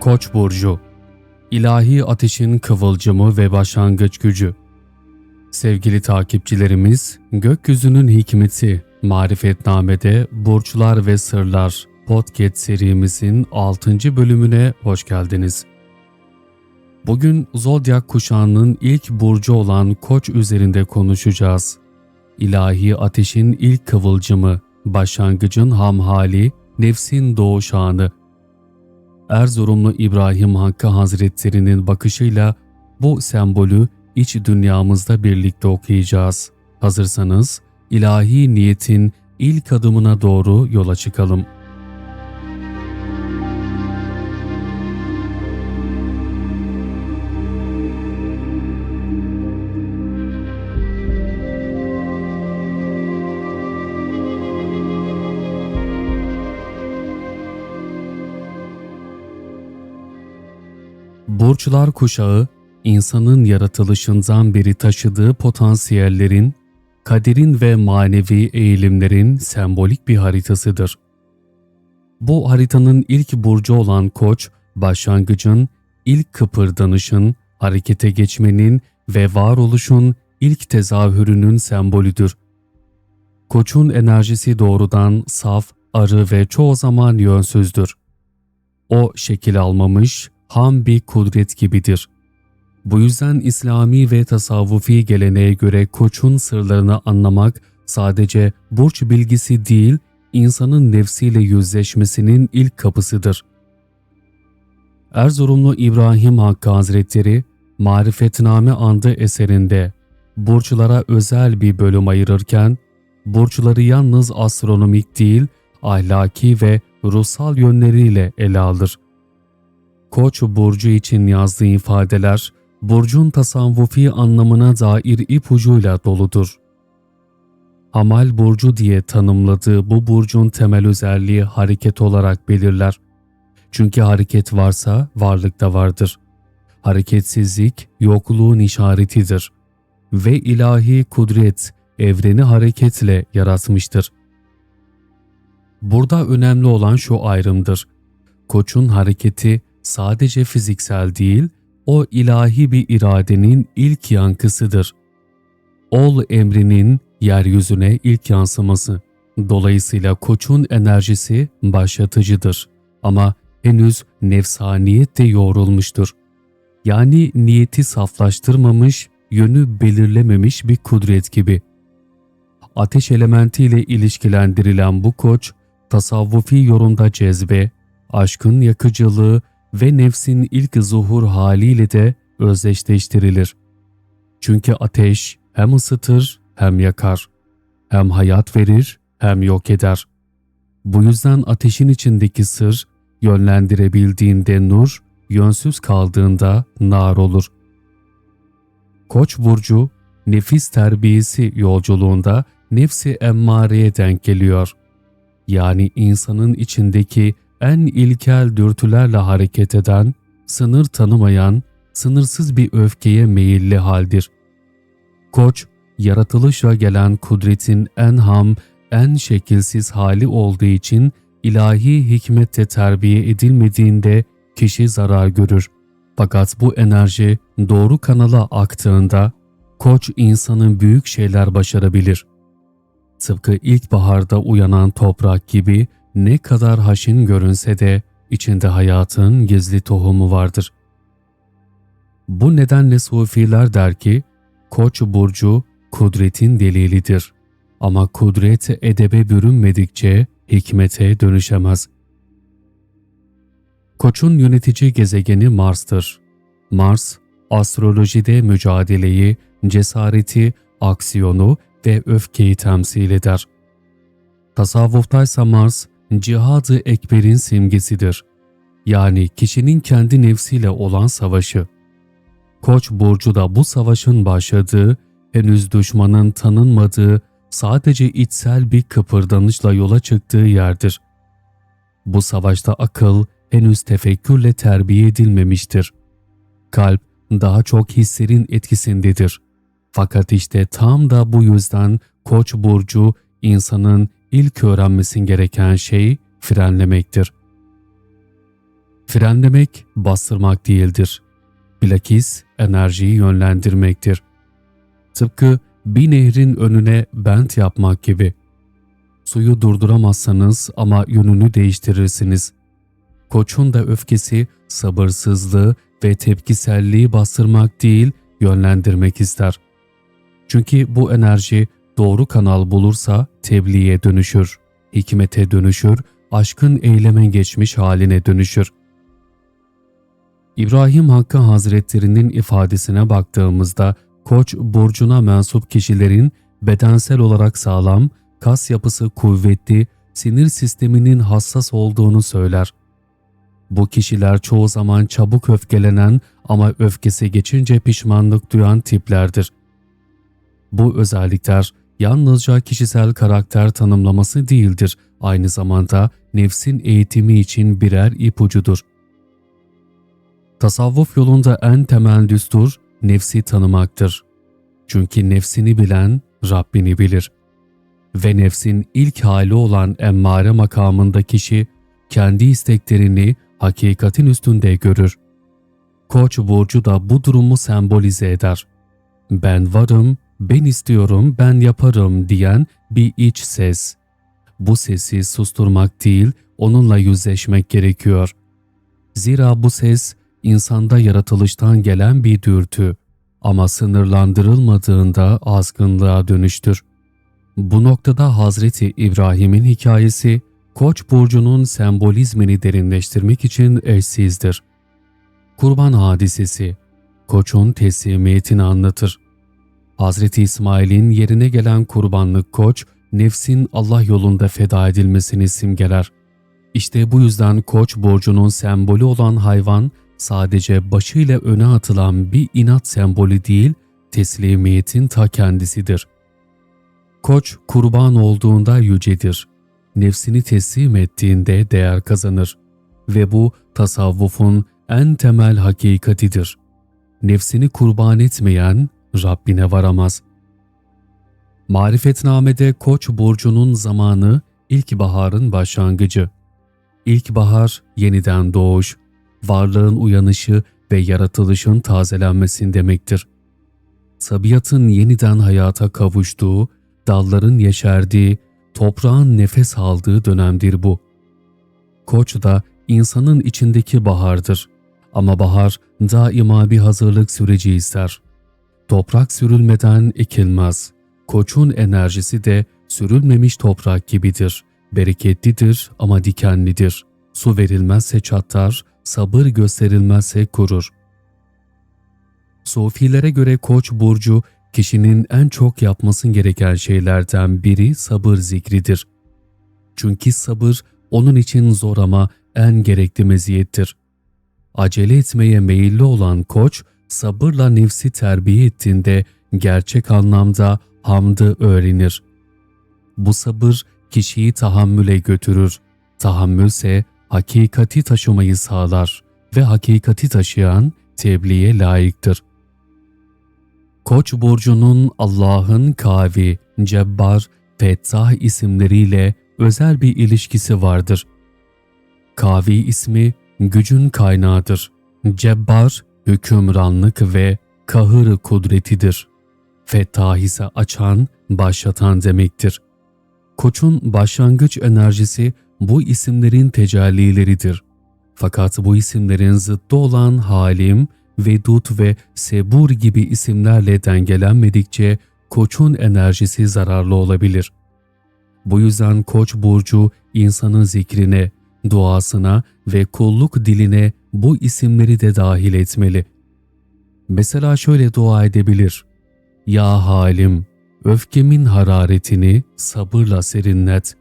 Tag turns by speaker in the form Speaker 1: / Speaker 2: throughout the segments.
Speaker 1: Koç burcu İlahi ateşin kıvılcımı ve başlangıç gücü. Sevgili takipçilerimiz, Gökyüzünün Hikmeti Marifetname'de Burçlar ve Sırlar podcast serimizin 6. bölümüne hoş geldiniz. Bugün Zodyak kuşağının ilk burcu olan Koç üzerinde konuşacağız. İlahi ateşin ilk kıvılcımı, başlangıcın ham hali, nefsin doğuş anı. Erzurumlu İbrahim Hakkı Hazretleri'nin bakışıyla bu sembolü iç dünyamızda birlikte okuyacağız. Hazırsanız ilahi niyetin ilk adımına doğru yola çıkalım. Burçlar kuşağı, insanın yaratılışından beri taşıdığı potansiyellerin, kaderin ve manevi eğilimlerin sembolik bir haritasıdır. Bu haritanın ilk burcu olan Koç, başlangıcın, ilk kıpırdanışın, harekete geçmenin ve varoluşun ilk tezahürünün sembolüdür. Koç'un enerjisi doğrudan saf, arı ve çoğu zaman yönsüzdür. O şekil almamış, ham bir kudret gibidir. Bu yüzden İslami ve tasavvufi geleneğe göre koçun sırlarını anlamak sadece burç bilgisi değil, insanın nefsiyle yüzleşmesinin ilk kapısıdır. Erzurumlu İbrahim Hakkı Hazretleri, Marifetname Andı eserinde burçlara özel bir bölüm ayırırken, burçları yalnız astronomik değil, ahlaki ve ruhsal yönleriyle ele alır. Koç burcu için yazdığı ifadeler, burcun tasavvufi anlamına dair ipucuyla doludur. Hamal burcu diye tanımladığı bu burcun temel özelliği hareket olarak belirler. Çünkü hareket varsa varlık da vardır. Hareketsizlik yokluğun işaretidir. Ve ilahi kudret evreni hareketle yaratmıştır. Burada önemli olan şu ayrımdır. Koçun hareketi sadece fiziksel değil, o ilahi bir iradenin ilk yankısıdır. Ol emrinin yeryüzüne ilk yansıması. Dolayısıyla koçun enerjisi başlatıcıdır ama henüz nefsaniyette yoğrulmuştur. Yani niyeti saflaştırmamış, yönü belirlememiş bir kudret gibi. Ateş elementiyle ilişkilendirilen bu koç, tasavvufi yorumda cezbe, aşkın yakıcılığı ve nefsin ilk zuhur haliyle de özdeşleştirilir. Çünkü ateş hem ısıtır hem yakar, hem hayat verir hem yok eder. Bu yüzden ateşin içindeki sır yönlendirebildiğinde nur, yönsüz kaldığında nar olur. Koç burcu nefis terbiyesi yolculuğunda nefsi emmareye denk geliyor. Yani insanın içindeki en ilkel dürtülerle hareket eden, sınır tanımayan, sınırsız bir öfkeye meyilli haldir. Koç, yaratılışla gelen kudretin en ham, en şekilsiz hali olduğu için ilahi hikmette terbiye edilmediğinde kişi zarar görür. Fakat bu enerji doğru kanala aktığında koç insanın büyük şeyler başarabilir. Tıpkı ilkbaharda uyanan toprak gibi ne kadar haşin görünse de içinde hayatın gizli tohumu vardır. Bu nedenle sufiler der ki, Koç burcu kudretin delilidir. Ama kudret edebe bürünmedikçe hikmete dönüşemez. Koç'un yönetici gezegeni Mars'tır. Mars, astrolojide mücadeleyi, cesareti, aksiyonu ve öfkeyi temsil eder. Tasavvuftaysa Mars, cihadı ekberin simgesidir. Yani kişinin kendi nefsiyle olan savaşı. Koç burcu da bu savaşın başladığı, henüz düşmanın tanınmadığı, sadece içsel bir kıpırdanışla yola çıktığı yerdir. Bu savaşta akıl henüz tefekkürle terbiye edilmemiştir. Kalp daha çok hislerin etkisindedir. Fakat işte tam da bu yüzden Koç burcu insanın ilk öğrenmesin gereken şey frenlemektir. Frenlemek, bastırmak değildir. Bilakis enerjiyi yönlendirmektir. Tıpkı bir nehrin önüne bent yapmak gibi. Suyu durduramazsanız ama yönünü değiştirirsiniz. Koçun da öfkesi, sabırsızlığı ve tepkiselliği bastırmak değil, yönlendirmek ister. Çünkü bu enerji doğru kanal bulursa tebliğe dönüşür, hikmete dönüşür, aşkın eyleme geçmiş haline dönüşür. İbrahim Hakkı Hazretlerinin ifadesine baktığımızda Koç burcuna mensup kişilerin bedensel olarak sağlam, kas yapısı kuvvetli, sinir sisteminin hassas olduğunu söyler. Bu kişiler çoğu zaman çabuk öfkelenen ama öfkesi geçince pişmanlık duyan tiplerdir. Bu özellikler yalnızca kişisel karakter tanımlaması değildir, aynı zamanda nefsin eğitimi için birer ipucudur. Tasavvuf yolunda en temel düstur nefsi tanımaktır. Çünkü nefsini bilen Rabbini bilir. Ve nefsin ilk hali olan emmare makamında kişi kendi isteklerini hakikatin üstünde görür. Koç burcu da bu durumu sembolize eder. Ben varım, ben istiyorum, ben yaparım diyen bir iç ses. Bu sesi susturmak değil, onunla yüzleşmek gerekiyor. Zira bu ses insanda yaratılıştan gelen bir dürtü ama sınırlandırılmadığında azgınlığa dönüştür. Bu noktada Hazreti İbrahim'in hikayesi Koç burcunun sembolizmini derinleştirmek için eşsizdir. Kurban hadisesi Koç'un teslimiyetini anlatır. Hazreti İsmail'in yerine gelen kurbanlık koç, nefsin Allah yolunda feda edilmesini simgeler. İşte bu yüzden koç burcunun sembolü olan hayvan, sadece başıyla öne atılan bir inat sembolü değil, teslimiyetin ta kendisidir. Koç kurban olduğunda yücedir. Nefsini teslim ettiğinde değer kazanır ve bu tasavvufun en temel hakikatidir. Nefsini kurban etmeyen Rabbine varamaz. Marifetnamede Koç burcunun zamanı ilkbaharın başlangıcı. İlkbahar yeniden doğuş, varlığın uyanışı ve yaratılışın tazelenmesi demektir. Tabiatın yeniden hayata kavuştuğu, dalların yeşerdiği, toprağın nefes aldığı dönemdir bu. Koç da insanın içindeki bahardır. Ama bahar daima bir hazırlık süreci ister. Toprak sürülmeden ekilmez. Koçun enerjisi de sürülmemiş toprak gibidir. Bereketlidir ama dikenlidir. Su verilmezse çatlar, sabır gösterilmezse kurur. Sufilere göre Koç burcu kişinin en çok yapması gereken şeylerden biri sabır zikridir. Çünkü sabır onun için zor ama en gerekli meziyettir. Acele etmeye meyilli olan koç, sabırla nefsi terbiye ettiğinde gerçek anlamda hamdı öğrenir. Bu sabır kişiyi tahammüle götürür. Tahammülse hakikati taşımayı sağlar ve hakikati taşıyan tebliğe layıktır. Koç burcunun Allah'ın Kavi, Cebbar, Fettah isimleriyle özel bir ilişkisi vardır. Kavi ismi gücün kaynağıdır. Cebbar, hükümranlık ve kahır kudretidir. Fettah açan, başlatan demektir. Koçun başlangıç enerjisi bu isimlerin tecellileridir. Fakat bu isimlerin zıttı olan Halim, Vedut ve Sebur gibi isimlerle dengelenmedikçe koçun enerjisi zararlı olabilir. Bu yüzden koç burcu insanın zikrine, duasına ve kulluk diline bu isimleri de dahil etmeli. Mesela şöyle dua edebilir. Ya halim, öfkemin hararetini sabırla serinlet.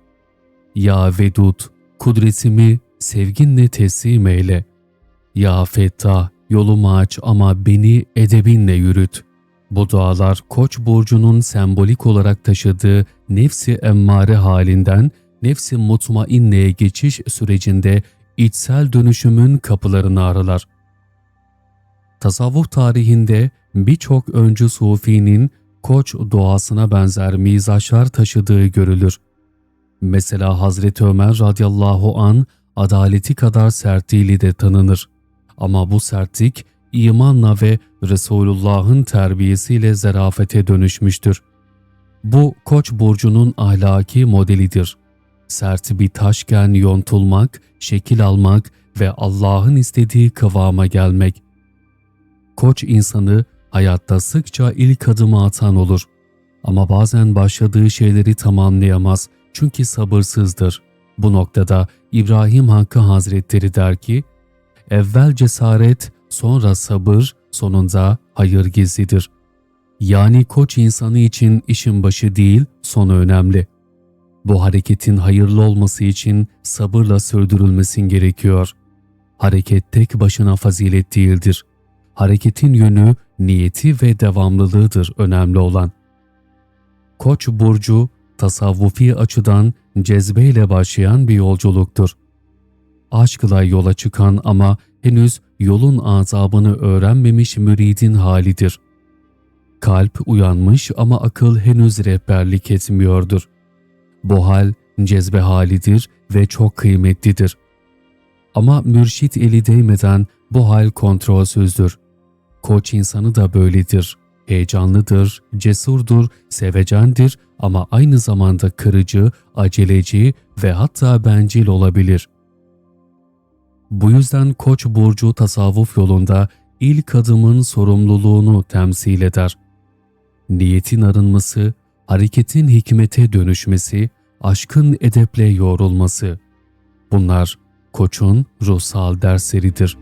Speaker 1: Ya vedud, kudretimi sevginle teslim eyle. Ya fettah, yolumu aç ama beni edebinle yürüt. Bu dualar Koç burcunun sembolik olarak taşıdığı nefsi emmare halinden nefsi mutmainneye geçiş sürecinde içsel dönüşümün kapılarını aralar. Tasavvuf tarihinde birçok öncü sufinin koç doğasına benzer mizaçlar taşıdığı görülür. Mesela Hazreti Ömer radıyallahu an adaleti kadar sertliğiyle de tanınır. Ama bu sertlik imanla ve Resulullah'ın terbiyesiyle zarafete dönüşmüştür. Bu Koç burcunun ahlaki modelidir. Sert bir taşken yontulmak, şekil almak ve Allah'ın istediği kıvama gelmek. Koç insanı hayatta sıkça ilk adımı atan olur. Ama bazen başladığı şeyleri tamamlayamaz çünkü sabırsızdır. Bu noktada İbrahim Hakkı Hazretleri der ki, evvel cesaret, sonra sabır, sonunda hayır gizlidir. Yani koç insanı için işin başı değil, sonu önemli. Bu hareketin hayırlı olması için sabırla sürdürülmesin gerekiyor. Hareket tek başına fazilet değildir. Hareketin yönü, niyeti ve devamlılığıdır önemli olan. Koç burcu tasavvufi açıdan cezbeyle başlayan bir yolculuktur. Aşkla yola çıkan ama henüz yolun azabını öğrenmemiş müridin halidir. Kalp uyanmış ama akıl henüz rehberlik etmiyordur. Bu hal cezbe halidir ve çok kıymetlidir. Ama mürşit eli değmeden bu hal kontrolsüzdür. Koç insanı da böyledir. Heyecanlıdır, cesurdur, sevecendir ama aynı zamanda kırıcı, aceleci ve hatta bencil olabilir. Bu yüzden Koç burcu tasavvuf yolunda ilk adımın sorumluluğunu temsil eder. Niyetin arınması, hareketin hikmete dönüşmesi, aşkın edeple yoğrulması. Bunlar Koç'un ruhsal dersleridir.